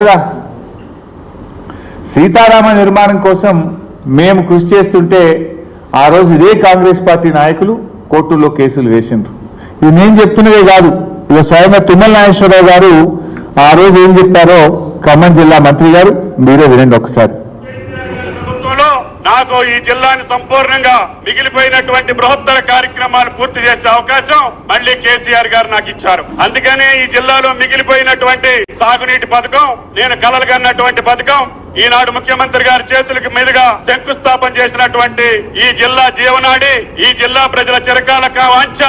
కదా? సీతారామ నిర్మాణం కోసం మేము కృషి చేస్తుంటే ఆ రోజు ఇదే కాంగ్రెస్ పార్టీ నాయకులు కోర్టుల్లో కేసులు వేసిండ్రు. ఇది నేను చెప్తున్నదే కాదు. ఇక స్వయంగా తుమ్మల నాగేశ్వరరావు గారు ఆ రోజు ఏం చెప్పారో ఖమ్మం జిల్లా మంత్రి గారు మీరే వినండి ఒకసారి. నాకు ఈ జిల్లాని సంపూర్ణంగా మిగిలిపోయినటువంటి బృహత్తర కార్యక్రమాలు పూర్తి చేసే అవకాశం మళ్ళీ కేసీఆర్ గారు నాకు ఇచ్చారు. అందుకనే ఈ జిల్లాలో మిగిలిపోయినటువంటి సాగునీటి పథకం నేను కలలుగన్నటువంటి పథకం ఈనాడు ముఖ్యమంత్రి గారి చేతులకు మీదుగా శంకుస్థాపన చేసినటువంటి ఈ జిల్లా జీవనాడి ఈ జిల్లా ప్రజల చిరకాల వాంఛ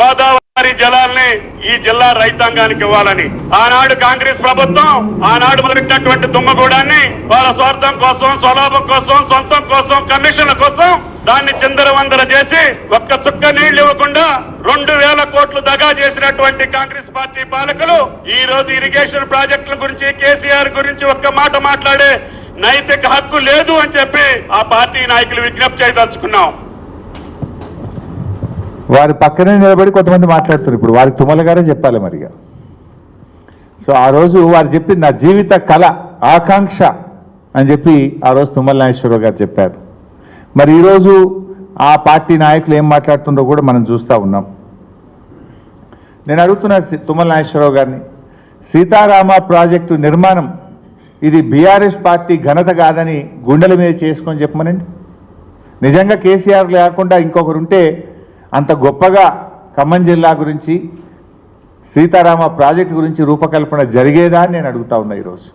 గోదావరి జలాల్ని ఈ జిల్లా రైతాంగానికి ఇవ్వాలని. ఆనాడు కాంగ్రెస్ ప్రభుత్వం ఆనాడు మొదలెట్టినటువంటి దుమ్మగూడాన్ని వాళ్ళ స్వార్థం కోసం స్వలాభం కోసం సొంతం కోసం కమిషన్ల కోసం దాన్ని చిందరవందర చేసి ఒక్క చుక్క నీళ్ళు ఇవ్వకుండా రెండు వేల కోట్లు దగా చేసినటువంటి కాంగ్రెస్ పార్టీ పాలకులు ఈ రోజు ఇరిగేషన్ ప్రాజెక్టుల గురించి కేసీఆర్ గురించి ఒక్క మాట మాట్లాడే నైతిక హక్కు లేదు అని చెప్పి ఆ పార్టీ నాయకులు విజ్ఞప్తి చేయదలుచుకున్నాం. వారి పక్కనే నిలబడి కొంతమంది మాట్లాడుతారు ఇప్పుడు. వారికి తుమ్మల గారే చెప్పాలి మరిగా. సో ఆ రోజు వారు చెప్పింది నా జీవిత కళ ఆకాంక్ష అని చెప్పి ఆ రోజు తుమ్మల నాగేశ్వరరావు గారు చెప్పారు. మరి ఈరోజు ఆ పార్టీ నాయకులు ఏం మాట్లాడుతుండో కూడా మనం చూస్తూ ఉన్నాం. నేను అడుగుతున్నా తుమ్మల నాగేశ్వరరావు గారిని సీతారామ ప్రాజెక్టు నిర్మాణం ఇది బీఆర్ఎస్ పార్టీ ఘనత కాదని గుండెల మీద చేసుకొని చెప్పమనండి. నిజంగా కేసీఆర్ లేకుండా ఇంకొకరు ఉంటే అంత గొప్పగా ఖమ్మం జిల్లా గురించి సీతారామ ప్రాజెక్టు గురించి రూపకల్పన జరిగేదా అని నేను అడుగుతా ఉన్నా ఈరోజు.